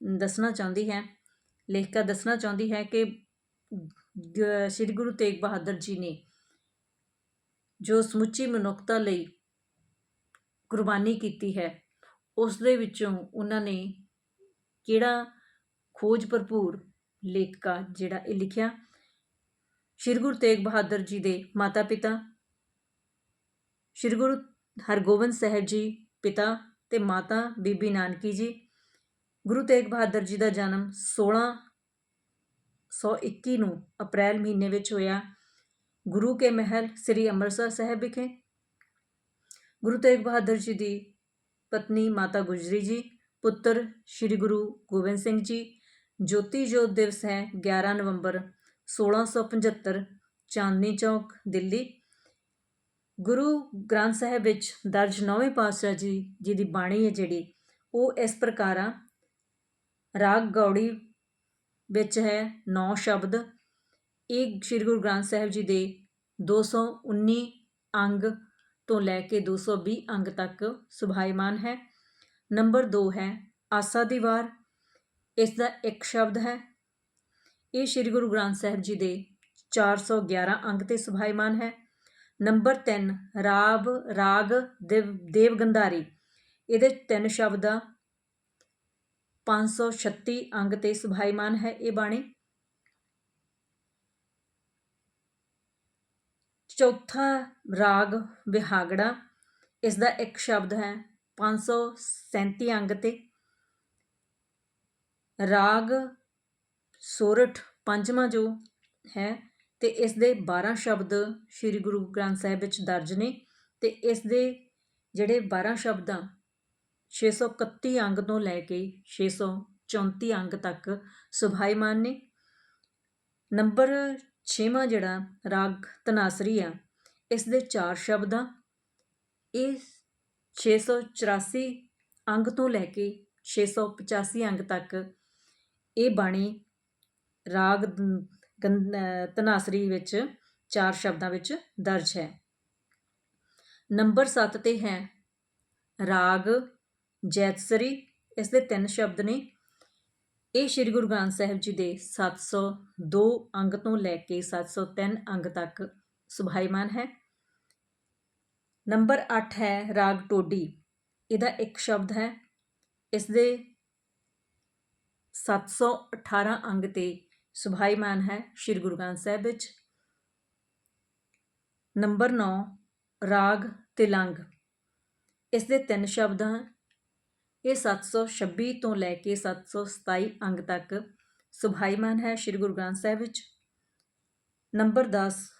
ਦੱਸਣਾ ਚਾਹੁੰਦੀ ਹੈ, ਲੇਖਿਕਾ ਦੱਸਣਾ ਚਾਹੁੰਦੀ ਹੈ ਕਿ ਸ੍ਰੀ ਗੁਰੂ ਤੇਗ ਬਹਾਦਰ ਜੀ ਨੇ ਜੋ ਸਮੁੱਚੀ ਮਨੁੱਖਤਾ ਲਈ ਕੁਰਬਾਨੀ ਕੀਤੀ ਹੈ, ਉਸ ਦੇ ਵਿੱਚੋਂ ਉਹਨਾਂ ਨੇ ਕਿਹੜਾ ਖੋਜ ਭਰਪੂਰ ਲੇਖਕਾ ਜਿਹੜਾ ਇਹ ਲਿਖਿਆ? ਸ੍ਰੀ ਗੁਰੂ ਤੇਗ ਬਹਾਦਰ ਜੀ ਦੇ ਮਾਤਾ ਪਿਤਾ, ਸ੍ਰੀ ਗੁਰੂ ਹਰਗੋਬਿੰਦ ਸਾਹਿਬ ਜੀ ਪਿਤਾ ਤੇ ਮਾਤਾ ਬੀਬੀ ਨਾਨਕੀ ਜੀ ਗੁਰੂ ਤੇਗ ਬਹਾਦਰ ਜੀ ਦਾ ਜਨਮ 1621 ਨੂੰ ਅਪ੍ਰੈਲ ਮਹੀਨੇ ਵਿੱਚ ਹੋਇਆ। ਗੁਰੂ ਕੇ ਮਹਿਲ ਸ੍ਰੀ ਅੰਮ੍ਰਿਤਸਰ ਸਾਹਿਬ ਵਿਖੇ। ਗੁਰੂ ਤੇਗ ਬਹਾਦਰ ਜੀ ਦੀ ਪਤਨੀ ਮਾਤਾ ਗੁਜਰੀ ਜੀ, ਪੁੱਤਰ ਸ੍ਰੀ ਗੁਰੂ ਗੋਬਿੰਦ ਸਿੰਘ ਜੀ, ਜੋਤੀ ਜੋਤ ਦਿਵਸ ਹੈ 11 ਨਵੰਬਰ 1675 ਚਾਂਦਨੀ ਚੌਕ, ਦਿੱਲੀ। ਗੁਰੂ ਗ੍ਰੰਥ ਸਾਹਿਬ ਵਿੱਚ ਦਰਜ ਨੌਵੇਂ ਪਾਤਸ਼ਾਹ ਜੀ ਜੀ ਦੀ ਬਾਣੀ ਹੈ ਜਿਹੜੀ, ਉਹ ਇਸ ਪ੍ਰਕਾਰ ਆ ਰਾਗ ਗੌੜੀ ਵਿੱਚ ਹੈ, ਨੌ ਸ਼ਬਦ। ਇਹ ਸ੍ਰੀ ਗੁਰੂ ਗ੍ਰੰਥ ਸਾਹਿਬ ਜੀ ਦੇ 219 ਅੰਗ ਤੋਂ ਲੈ ਕੇ 220 ਅੰਗ ਤੱਕ ਸੁਭਾਈਮਾਨ ਹੈ। ਨੰਬਰ 2 ਹੈ, ਆਸਾ ਦੀ ਵਾਰ। ਇਸ ਦਾ ਇੱਕ ਸ਼ਬਦ ਹੈ। ਇਹ ਸ੍ਰੀ ਗੁਰੂ ਗ੍ਰੰਥ ਸਾਹਿਬ ਜੀ ਦੇ 411 ਅੰਗ ਤੇ ਸੁਭਾਈਮਾਨ ਹੈ। ਨੰਬਰ 3 ਰਾਬ ਰਾਗ ਦੇਵ ਗੰਧਾਰੀ। ਇਹਦੇ ਤਿੰਨ ਸ਼ਬਦਾਂ 536 ਅੰਗ ਤੇ ਸੁਭਾਈਮਾਨ ਹੈ ਇਹ ਬਾਣੀ। ਚੌਥਾ ਰਾਗ ਵਿਹਾਗੜਾ, ਇਸ ਦਾ ਇੱਕ ਸ਼ਬਦ ਹੈ 537 ਅੰਗ ਤੇ। ਰਾਗ ਸੋਰਠ ਪੰਜਵਾਂ ਜੋ ਹੈ ਤੇ ਇਸ ਦੇ 12 ਸ਼ਬਦ ਸ੍ਰੀ ਗੁਰੂ ਗ੍ਰੰਥ ਸਾਹਿਬ ਵਿੱਚ ਦਰਜ ਨੇ ਤੇ ਇਸ ਦੇ ਜਿਹੜੇ 12 ਸ਼ਬਦਾਂ 631 ਅੰਗ ਤੋਂ ਲੈ ਕੇ 634 ਅੰਗ ਤੱਕ ਸੁਭਾਈਮਾਨ ਨੇ। ਨੰਬਰ 6ਵਾਂ ਜਿਹੜਾ ਰਾਗ ਤਨਾਸਰੀ ਆ, ਇਸ ਦੇ 4 ਸ਼ਬਦਾਂ ਇਹ 684 ਅੰਗ ਤੋਂ ਲੈ ਕੇ 685 ਅੰਗ ਤੱਕ ਇਹ ਬਾਣੀ ਰਾਗ ਤਨਾਸਰੀ ਵਿੱਚ ਚਾਰ ਸ਼ਬਦਾਂ ਵਿੱਚ ਦਰਜ ਹੈ। ਨੰਬਰ 7 ਤੇ ਹੈ, ਰਾਗ ਜੈਤਸਰੀ ਇਸ ਦੇ ਤਿੰਨ ਸ਼ਬਦ ਨੇ। ਇਹ ਸ੍ਰੀ ਗੁਰੂ ਗ੍ਰੰਥ ਸਾਹਿਬ ਜੀ ਦੇ 702 ਅੰਗ ਤੋਂ ਲੈ ਕੇ 703 ਅੰਗ ਤੱਕ ਸੁਭਾਈਮਾਨ ਹੈ। ਨੰਬਰ 8 ਹੈ ਰਾਗ ਟੋਡੀ। ਇਹਦਾ ਇੱਕ ਸ਼ਬਦ ਹੈ। ਇਸ ਦੇ 718 ਅੰਗ ਤੇ ਸੁਭਾਈਮਾਨ ਹੈ ਸ੍ਰੀ ਗੁਰੂ ਗ੍ਰੰਥ ਸਾਹਿਬ ਵਿੱਚ। ਨੰਬਰ 9 ਰਾਗ ਤਿਲੰਗ। ਇਸ ਦੇ ਤਿੰਨ ਸ਼ਬਦ ਹਨ ਇਹ 726 ਤੋਂ ਲੈ ਕੇ 727 ਅੰਗ ਤੱਕ ਸੁਭਾਈਮਾਨ ਹੈ ਸ੍ਰੀ ਗੁਰੂ ਗ੍ਰੰਥ ਸਾਹਿਬ ਵਿੱਚ। ਨੰਬਰ 10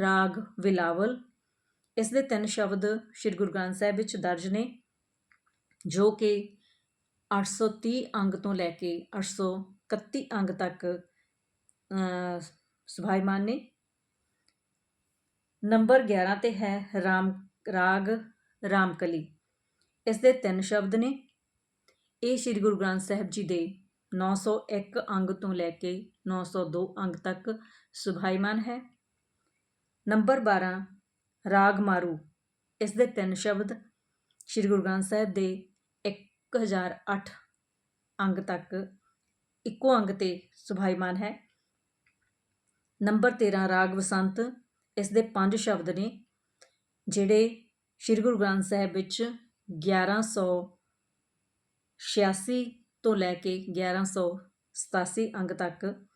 ਰਾਗ ਵਿਲਾਵਲ। ਇਸ ਦੇ ਤਿੰਨ ਸ਼ਬਦ ਸ੍ਰੀ ਗੁਰੂ ਗ੍ਰੰਥ ਸਾਹਿਬ ਵਿੱਚ ਦਰਜ ਨੇ ਜੋ ਕਿ 830 ਅੰਗ ਤੋਂ ਲੈ ਕੇ 831 ਅੰਗ ਤੱਕ ਅ, ਸੁਭਾਈਮਾਨ ਨੇ। ਨੰਬਰ 11 ਤੇ ਹੈ ਰਾਮ ਰਾਗ ਰਾਮਕਲੀ। ਇਸ ਦੇ ਤਿੰਨ ਸ਼ਬਦ ਨੇ। ਇਹ ਸ੍ਰੀ ਗੁਰੂ ਗ੍ਰੰਥ ਸਾਹਿਬ ਜੀ ਦੇ 901 ਅੰਗ ਤੋਂ ਲੈ ਕੇ 902 ਅੰਗ ਤੱਕ ਸੁਭਾਈਮਾਨ ਹੈ। ਨੰਬਰ 12 ਰਾਗ ਮਾਰੂ। ਇਸ ਦੇ ਤਿੰਨ ਸ਼ਬਦ ਸ੍ਰੀ ਗੁਰੂ ਗ੍ਰੰਥ ਸਾਹਿਬ ਦੇ 1008 ਅੰਗ ਤੱਕ ਇੱਕੋ ਅੰਗ ਤੇ ਸੁਭਾਈਮਾਨ ਹੈ। ਨੰਬਰ 13 ਰਾਗ ਵਸੰਤ। ਇਸ ਦੇ ਪੰਜ ਸ਼ਬਦ ਨੇ, ਜਿਹੜੇ ਸ੍ਰੀ ਗੁਰੂ ਗ੍ਰੰਥ ਸਾਹਿਬ ਵਿੱਚ 1186 ਤੋਂ ਲੈ ਕੇ 1187 ਅੰਗ ਤੱਕ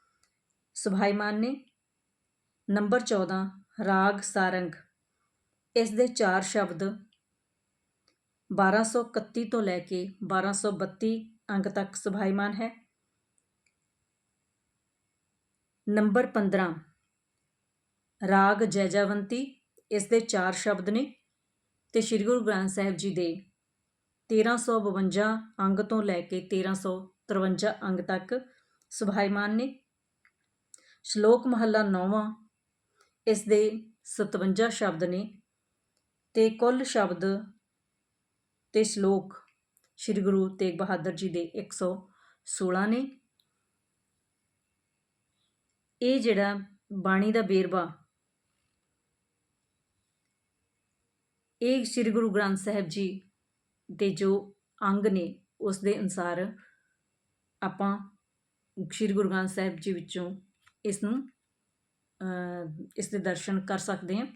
ਸੁਭਾਈਮਾਨ ਨੇ। ਨੰਬਰ 14 ਰਾਗ ਸਾਰੰਗ। ਇਸ ਦੇ ਚਾਰ ਸ਼ਬਦ 1231 ਤੋਂ ਲੈ ਕੇ 1232 ਅੰਗ ਤੱਕ ਸੁਭਾਈਮਾਨ ਹੈ। ਨੰਬਰ 15 ਰਾਗ ਜੈਜਾਵੰਤੀ। ਇਸ ਦੇ ਚਾਰ ਸ਼ਬਦ ਨੇ। ਤੇ ਸ੍ਰੀ ਗੁਰੂ ਗ੍ਰੰਥ ਸਾਹਿਬ ਜੀ ਦੇ 1352 ਅੰਗ ਤੋਂ ਲੈ ਕੇ 1353 ਅੰਗ ਤੱਕ ਸੁਭਾਈਮਾਨ ਨੇ। ਸ਼ਲੋਕ ਮਹੱਲਾ 9ਵਾਂ ਇਸ ਦੇ 57 ਸ਼ਬਦ ਨੇ ਤੇ ਕੁੱਲ ਸ਼ਬਦ ਤੇ ਸ਼ਲੋਕ ਸ੍ਰੀ ਗੁਰੂ ਤੇਗ ਬਹਾਦਰ ਜੀ ਦੇ 116 ਨੇ। ਇਹ ਜਿਹੜਾ ਬਾਣੀ ਦਾ ਬੇਰਵਾ ਇਹ ਸ੍ਰੀ ਗੁਰੂ ਗ੍ਰੰਥ ਸਾਹਿਬ ਜੀ ਦੇ ਜੋ ਅੰਗ ਨੇ ਉਸ ਦੇ ਅਨੁਸਾਰ ਆਪਾਂ ਸ੍ਰੀ ਗੁਰੂ ਗ੍ਰੰਥ ਸਾਹਿਬ ਜੀ ਵਿੱਚੋਂ ਇਸ ਨੂੰ ਇਸ ਦੇ ਦਰਸ਼ਨ ਕਰ ਸਕਦੇ ਹਾਂ।